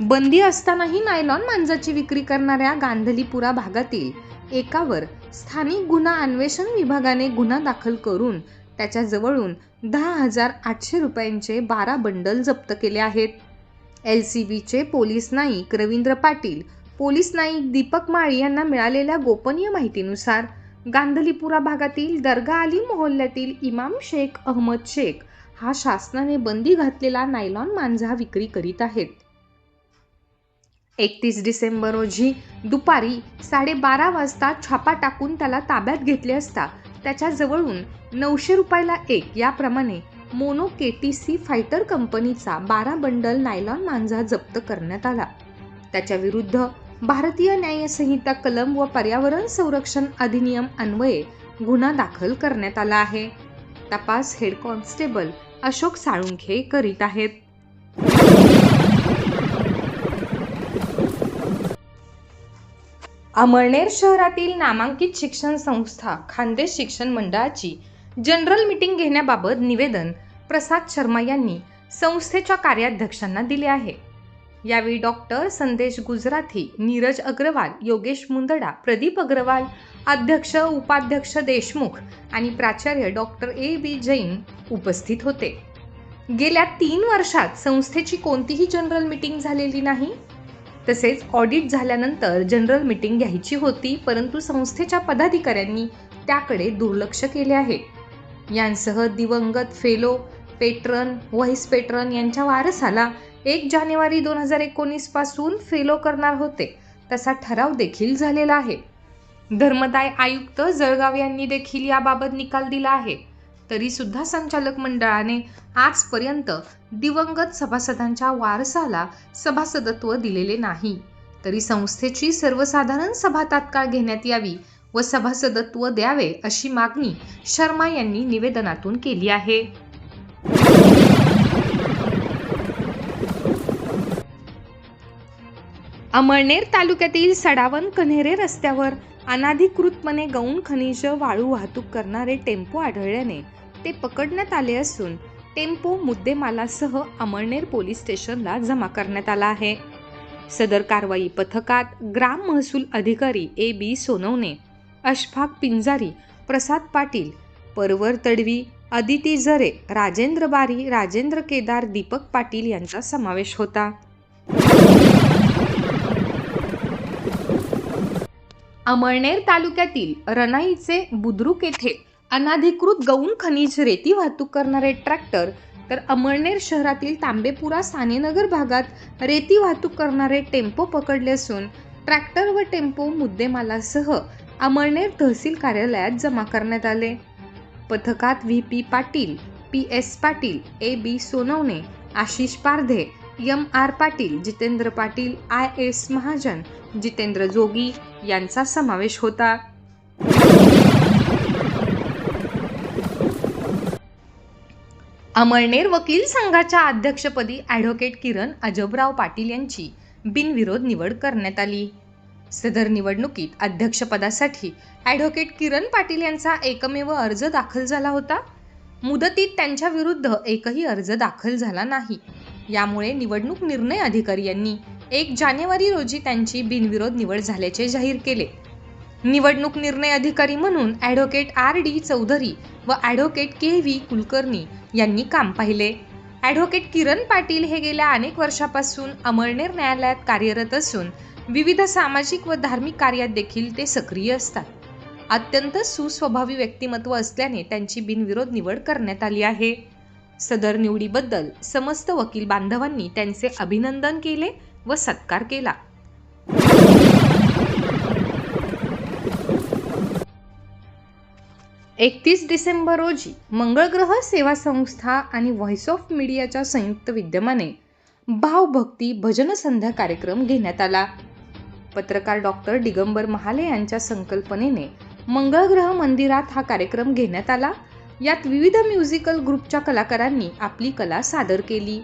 बंदी असतानाही नायलॉन मांजाची विक्री करणाऱ्या गांधलीपुरा भागातील एकावर स्थानिक गुन्हा अन्वेषण विभागाने गुन्हा दाखल करून त्याच्या जवळून दहा हजार आठशे रुपयांचे बारा बंडल जप्त केले आहेत. एल सी बीचे पोलीस नाईक रवींद्र पाटील पोलीस नाईक दीपक माळी यांना मिळालेल्या गोपनीय माहितीनुसार गांधलीपुरा भागातील दर्गा अली मोहल्ल्यातील इमाम शेख अहमद शेख हा शासनाने बंदी घातलेला नायलॉन मांजा विक्री करीत आहेत. एकतीस डिसेंबर रोजी दुपारी साडेबारा वाजता छापा टाकून त्याला ताब्यात घेतले असता त्याच्याजवळून नऊशे रुपयाला एक याप्रमाणे mono K T C fighter कंपनीचा बारा बंडल नायलॉन मांजा जप्त करण्यात आला. त्याच्या विरुद्ध भारतीय न्यायसंहिता कलम व पर्यावरण संरक्षण अधिनियम अन्वये गुन्हा दाखल करण्यात आला आहे. तपास हेड कॉन्स्टेबल अशोक साळुंखे करीत आहेत. अमळनेर शहरातील नामांकित शिक्षण संस्था खानदेश शिक्षण मंडळाची जनरल मीटिंग घेण्याबाबत निवेदन प्रसाद शर्मा यांनी संस्थेच्या कार्याध्यक्षांना दिले आहे. यावेळी डॉक्टर संदेश गुजराथी नीरज अग्रवाल योगेश मुंदडा प्रदीप अग्रवाल अध्यक्ष उपाध्यक्ष देशमुख आणि प्राचार्य डॉक्टर ए बी जैन उपस्थित होते. गेल्या तीन वर्षात संस्थेची कोणतीही जनरल मीटिंग झालेली नाही? तसेच ऑडिट झाल्यानंतर जनरल मीटिंग घ्यायची होती परंतु संस्थेच्या पदाधिकाऱ्यांनी त्याकडे दुर्लक्ष केले आहे. यांसह दिवंगत फेलो पेट्रन व्हाईस पेट्रन यांच्या वारसाला एक जानेवारी दोन हजार एकोणीसपासून फेलो करणार होते. तसा ठराव देखील झालेला आहे. धर्मदाय आयुक्त जळगाव यांनी देखील याबाबत निकाल दिला आहे. तरीसुद्धा संचालक मंडळाने आजपर्यंत दिवंगत सभासदांच्या वारसाला सभासदत्व दिलेले नाही. तरी संस्थेची सर्वसाधारण सभा तात्काळ घेण्यात यावी व सभासदत्व द्यावे अशी मागणी शर्मा यांनी निवेदनातून केली आहे. अमळनेर तालुक्यातील सडावन कन्हेरे रस्त्यावर अनाधिकृतपणे गौण खनिज वाळू वाहतूक करणारे टेम्पो आढळल्याने ते पकडण्यात आले असून टेम्पो मुद्देमालासह अमळनेर पोलीस स्टेशनला जमा करण्यात आला आहे. सदर कारवाई पथकात ग्राम महसूल अधिकारी ए बी सोनवणे अशफाक पिंजारी प्रसाद पाटील परवर तडवी अदिती जरे राजेंद्र बारी राजेंद्र केदार दीपक पाटील यांचा समावेश होता. अमळनेर तालुक्यातील रनाईचे बुद्रुक येथे अनाधिकृत गौण खनिज रेती वाहतूक करणारे ट्रॅक्टर तर अमळनेर शहरातील तांबेपुरा सानेनगर भागात रेती वाहतूक करणारे टेम्पो पकडले असून ट्रॅक्टर व टेम्पो मुद्देमालासह अमळनेर तहसील कार्यालयात जमा करण्यात आले. पथकात V P Patil P S Patil A B Sonawane Ashish Pardhe M R Patil Jitendra Patil I S Mahajan Jitendra Jogi यांचा समावेश होता. अमळनेर वकील संघाच्या अध्यक्षपदी ॲडव्होकेट किरण अजबराव पाटील यांची बिनविरोध निवड करण्यात आली. सदर निवडणुकीत अध्यक्षपदासाठी ॲडव्होकेट किरण पाटील यांचा एकमेव अर्ज दाखल झाला होता. मुदतीत त्यांच्या विरुद्ध एकही अर्ज दाखल झाला नाही. यामुळे निवडणूक निर्णय अधिकारी यांनी एक जानेवारी रोजी त्यांची बिनविरोध निवड झाल्याचे जाहीर केले. निवडणूक निर्णय अधिकारी म्हणून ॲडव्होकेट आर डी चौधरी व ॲडव्होकेट के व्ही कुलकर्णी यांनी काम पाहिले. ॲडव्होकेट किरण पाटील हे गेल्या अनेक वर्षापासून अमळनेर न्यायालयात कार्यरत असून विविध सामाजिक व धार्मिक कार्यात देखील ते सक्रिय असतात. अत्यंत सुस्वभावी व्यक्तिमत्व असल्याने त्यांची बिनविरोध निवड करण्यात आली आहे. सदर निवडीबद्दल समस्त वकील बांधवांनी त्यांचे अभिनंदन केले व सत्कार केला. एकतीस डिसेंबर रोजी मंगळग्रह सेवा संस्था आणि व्हॉइस ऑफ मीडियाच्या संयुक्त विद्यमाने भावभक्ती भजन संध्या कार्यक्रम घेण्यात आला. पत्रकार डॉक्टर दिगंबर महाले यांच्या संकल्पनेने मंगळग्रह मंदिरात हा कार्यक्रम घेण्यात आला. यात विविध म्युझिकल ग्रुपच्या कलाकारांनी आपली कला सादर केली.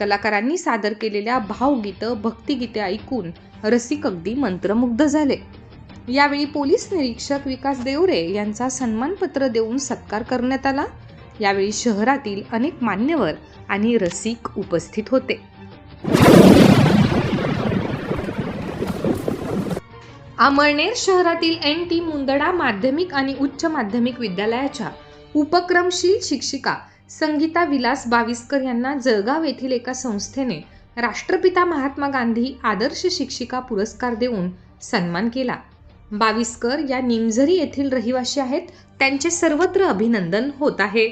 कलाकारांनी सादर केलेल्या भावगीतं भक्तिगीते ऐकून रसिक अगदी मंत्रमुग्ध झाले. यावेळी पोलीस निरीक्षक विकास देवरे यांचा सन्मानपत्र देऊन सत्कार करण्यात आला. यावेळी शहरातील अनेक मान्यवर आणि रसिक उपस्थित होते. अमळनेर शहरातील एन टी मुंदडा माध्यमिक आणि उच्च माध्यमिक विद्यालयाच्या उपक्रमशील शिक्षिका संगीता विलास बाविस्कर यांना जळगाव येथील एका संस्थेने राष्ट्रपिता महात्मा गांधी आदर्श शिक्षिका पुरस्कार देऊन सन्मान केला. बाविस्कर या निमझरी येथील रहिवासी आहेत. त्यांचे सर्वत्र अभिनंदन होत आहे.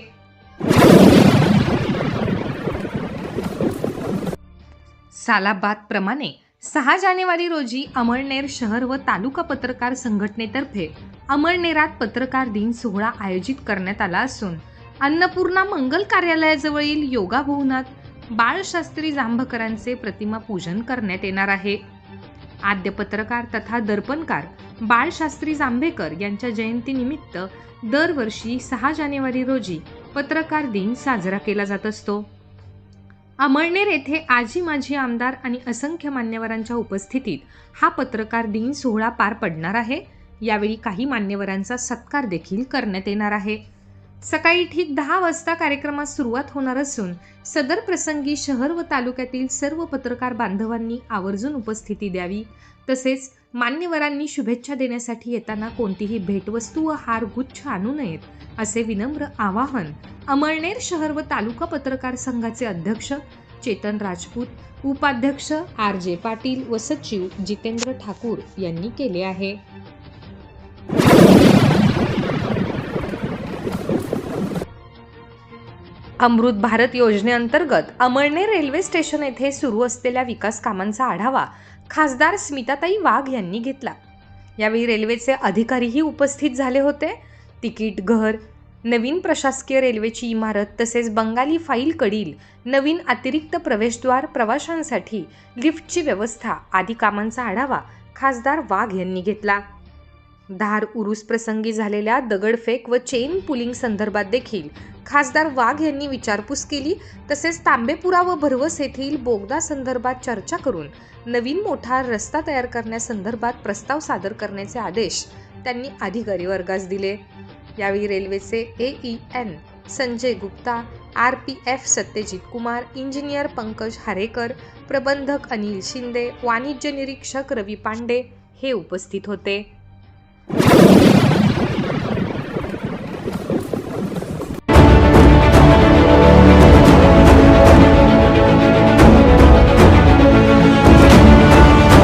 सालाबादप्रमाणे सहा जानेवारी रोजी अमळनेर शहर व तालुका पत्रकार संघटनेतर्फे अमळनेरात पत्रकार दिन सोहळा आयोजित करण्यात आला असून अन्नपूर्णा मंगल कार्यालयाजवळील योगा भवनात बाळशास्त्री जांभकरांचे प्रतिमा पूजन करण्यात येणार आहे. आद्य पत्रकार तथा दर्पणकार बाळशास्त्री जांभेकर यांच्या जयंतीनिमित्त दरवर्षी सहा जानेवारी रोजी पत्रकार दिन साजरा केला जात असतो. अमळनेर येथे आजी माजी आमदार आणि असंख्य मान्यवरांच्या उपस्थितीत हा पत्रकार दिन सोहळा पार पडणार आहे. यावेळी काही मान्यवरांचा सत्कार देखील करण्यात येणार आहे. सकाळी ठीक दहा वाजता कार्यक्रमास सुरुवात होणार असून सदर प्रसंगी शहर व तालुक्यातील सर्व पत्रकार बांधवांनी आवर्जून उपस्थिती द्यावी. तसेच मान्यवरांनी शुभेच्छा देण्यासाठी येताना कोणतीही भेटवस्तू व हार गुच्छ आणू नयेत असे विनम्र आवाहन अमळनेर शहर व तालुका पत्रकार संघाचे अध्यक्ष चेतन राजपूत उपाध्यक्ष आर जे पाटील व सचिव जितेंद्र ठाकूर यांनी केले आहे. अमृत भारत योजनेअंतर्गत अमळनेर रेल्वे स्टेशन येथे सुरू असलेल्या विकास कामांचा आढावा खासदार स्मिताताई वाघ यांनी घेतला. यावेळी रेल्वेचे अधिकारीही उपस्थित झाले होते. तिकीट घर नवीन प्रशासकीय रेल्वेची इमारत तसेच बंगाली फाईल कडील नवीन अतिरिक्त प्रवेशद्वार प्रवाशांसाठी लिफ्टची व्यवस्था आदी कामांचा आढावा खासदार वाघ यांनी घेतला. धार उरूस प्रसंगी झालेल्या दगडफेक व चेन पुलिंग संदर्भात देखील खासदार वाघ यांनी विचारपूस केली. तसेच तांबेपुरा व भरवस येथील बोगदा संदर्भात चर्चा करून नवीन मोठा रस्ता तयार करण्यासंदर्भात प्रस्ताव सादर करण्याचे आदेश त्यांनी अधिकारी वर्गास दिले. यावेळी रेल्वेचे A E N Sanjay Gupta R P F Satyajit Kumar engineer Pankaj Harekar प्रबंधक अनिल शिंदे वाणिज्य निरीक्षक रवी पांडे हे उपस्थित होते.